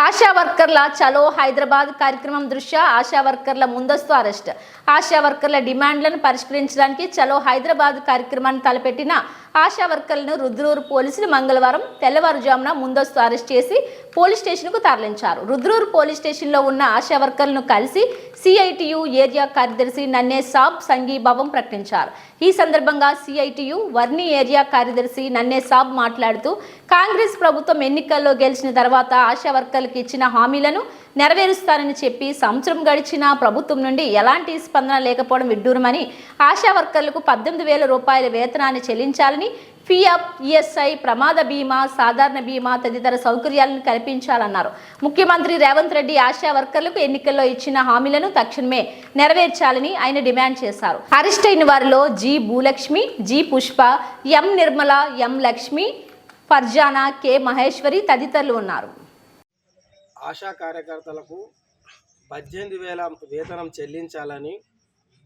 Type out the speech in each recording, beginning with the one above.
ఆశా వర్కర్ల చలో హైదరాబాద్ కార్యక్రమం దృష్ట్యా ఆశా వర్కర్ల ముందస్తు అరెస్ట్. ఆశా వర్కర్ల డిమాండ్లను పరిష్కరించడానికి చలో హైదరాబాద్ కార్యక్రమాన్ని తలపెట్టిన ఆశా వర్కర్లను రుద్రూరు పోలీసులు మంగళవారం తెల్లవారుజామున ముందస్తు అరెస్ట్ చేసి పోలీస్ స్టేషన్కు తరలించారు. రుద్రూరు పోలీస్ స్టేషన్లో ఉన్న ఆశా వర్కర్లను కలిసి సిఐటియు ఏరియా కార్యదర్శి నన్నే సాబ్ సంఘీభావం ప్రకటించారు. ఈ సందర్భంగా సిఐటియు వర్ణి ఏరియా కార్యదర్శి నన్నే సాబ్ మాట్లాడుతూ కాంగ్రెస్ ప్రభుత్వం ఎన్నికల్లో గెలిచిన తర్వాత ఆశా వర్కర్లకు ఇచ్చిన హామీలను నెరవేరుస్తారని చెప్పి సంవత్సరం గడిచిన ప్రభుత్వం నుండి ఎలాంటి స్పందన లేకపోవడం విడ్డూరమని ఆశా వర్కర్లకు పద్దెనిమిది వేల రూపాయల వేతనాన్ని చెల్లించాలని పిఎఫ్ ఈఎస్ఐ ప్రమాద బీమా సాధారణ బీమా తదితర సౌకర్యాలను కల్పించాలన్నారు. ముఖ్యమంత్రి రేవంత్ రెడ్డి ఆశా వర్కర్లకు ఎన్నికల్లో ఇచ్చిన హామీలను తక్షణమే నెరవేర్చాలని ఆయన డిమాండ్ చేశారు. అరెస్ట్ అయిన వారిలో G Bhulakshmi G Pushpa M Nirmala M Lakshmi Farzana K Maheshwari తదితరులు ఉన్నారు. ఆశా కార్యకర్తలకు పద్దెనిమిది వేల వేతనం చెల్లించాలని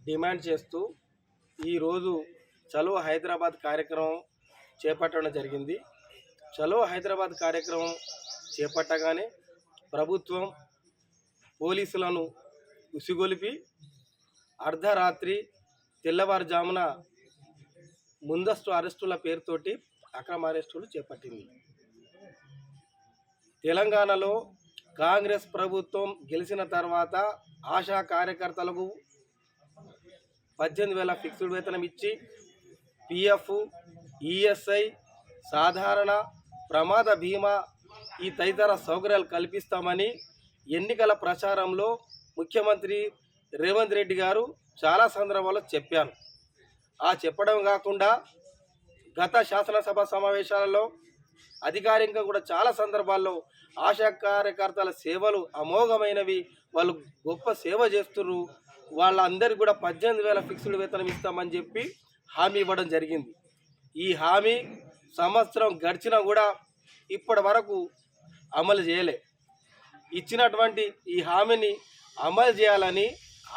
డిమాండ్ చేస్తూ ఈరోజు చలో హైదరాబాద్ కార్యక్రమం చేపట్టడం జరిగింది. చలో హైదరాబాద్ కార్యక్రమం చేపట్టగానే ప్రభుత్వం పోలీసులను ఉసిగొలిపి అర్ధరాత్రి తెల్లవారుజామున ముందస్తు అరెస్టుల పేరుతోటి అక్రమ అరెస్టులు చేపట్టింది. తెలంగాణలో కాంగ్రెస్ ప్రభుత్వం గెలిచిన తర్వాత ఆశా కార్యకర్తలకు పద్దెనిమిది వేల ఫిక్స్డ్ వేతనం ఇచ్చి పిఎఫ్ ఈఎస్ఐ సాధారణ ప్రమాద బీమా ఈ తదితర సౌకర్యాలు కల్పిస్తామని ఎన్నికల ప్రచారంలో ముఖ్యమంత్రి రేవంత్ రెడ్డి గారు చాలా సందర్భాల్లో చెప్పాను ఆ చెప్పడం కాకుండా గత శాసనసభ సమావేశాలలో అధికారికంగా కూడా చాలా సందర్భాల్లో ఆశా కార్యకర్తల సేవలు అమోఘమైనవి. వాళ్ళు గొప్ప సేవ చేస్తున్నారు వాళ్ళందరికీ కూడా పద్దెనిమిది వేల ఫిక్స్డ్ వేతనం ఇస్తామని చెప్పి హామీ ఇవ్వడం జరిగింది. ఈ హామీ సంవత్సరం గడిచినా కూడా ఇప్పటి వరకు అమలు చేయలే. ఇచ్చినటువంటి ఈ హామీని అమలు చేయాలని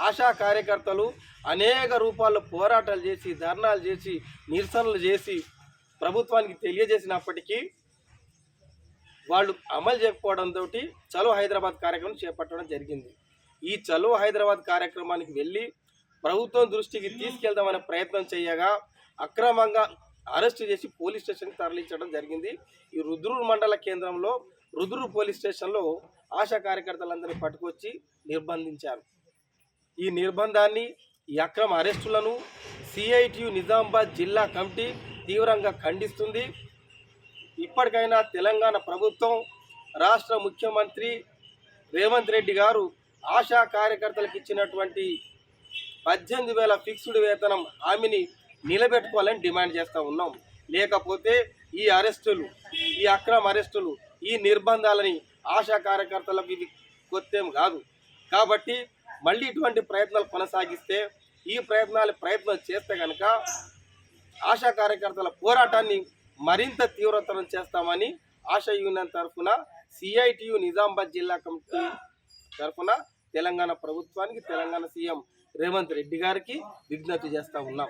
ఆశా కార్యకర్తలు అనేక రూపాల్లో పోరాటాలు చేసి ధర్నాలు చేసి నిరసనలు చేసి ప్రభుత్వానికి తెలియజేసినప్పటికీ వాళ్ళు అమలు చేయకపోవడంతో చలో హైదరాబాద్ కార్యక్రమం చేపట్టడం జరిగింది. ఈ చలో హైదరాబాద్ కార్యక్రమానికి వెళ్ళి ప్రభుత్వం దృష్టికి తీసుకెళ్దామనే ప్రయత్నం చేయగా అక్రమంగా అరెస్ట్ చేసి పోలీస్ స్టేషన్కి తరలించడం జరిగింది. ఈ రుద్రూరు మండల కేంద్రంలో రుద్రూరు పోలీస్ స్టేషన్లో ఆశా కార్యకర్తలందరినీ పట్టుకొచ్చి నిర్బంధించారు. ఈ నిర్బంధాన్ని ఈ అక్రమ అరెస్టులను సిఐటియు నిజామాబాద్ జిల్లా కమిటీ తీవ్రంగా ఖండిస్తుంది. ఇప్పటికైనా తెలంగాణ ప్రభుత్వం రాష్ట్ర ముఖ్యమంత్రి రేవంత్ రెడ్డి గారు ఆశా కార్యకర్తలకు ఇచ్చినటువంటి పద్దెనిమిది వేల ఫిక్స్డ్ వేతనం హామీని నిలబెట్టుకోవాలని డిమాండ్ చేస్తూ ఉన్నాం. లేకపోతే ఈ అరెస్టులు ఈ అక్రమ అరెస్టులు ఈ నిర్బంధాలని ఆశా కార్యకర్తలకు ఇది కొత్తేం కాదు. కాబట్టి మళ్ళీ ఇటువంటి ప్రయత్నాలు కొనసాగిస్తే ఈ ప్రయత్నాలు ప్రయత్నం చేస్తే కనుక ఆశా కార్యకర్తల పోరాటాన్ని మరింత తీవ్రతరం చేస్తామని ఆశా యూనియన్ తరఫున సిఐటియు నిజామాబాద్ జిల్లా కమిటీ తరఫున తెలంగాణ ప్రభుత్వానికి తెలంగాణ సీఎం రేవంత్ రెడ్డి గారికి విజ్ఞప్తి చేస్తా ఉన్నాం.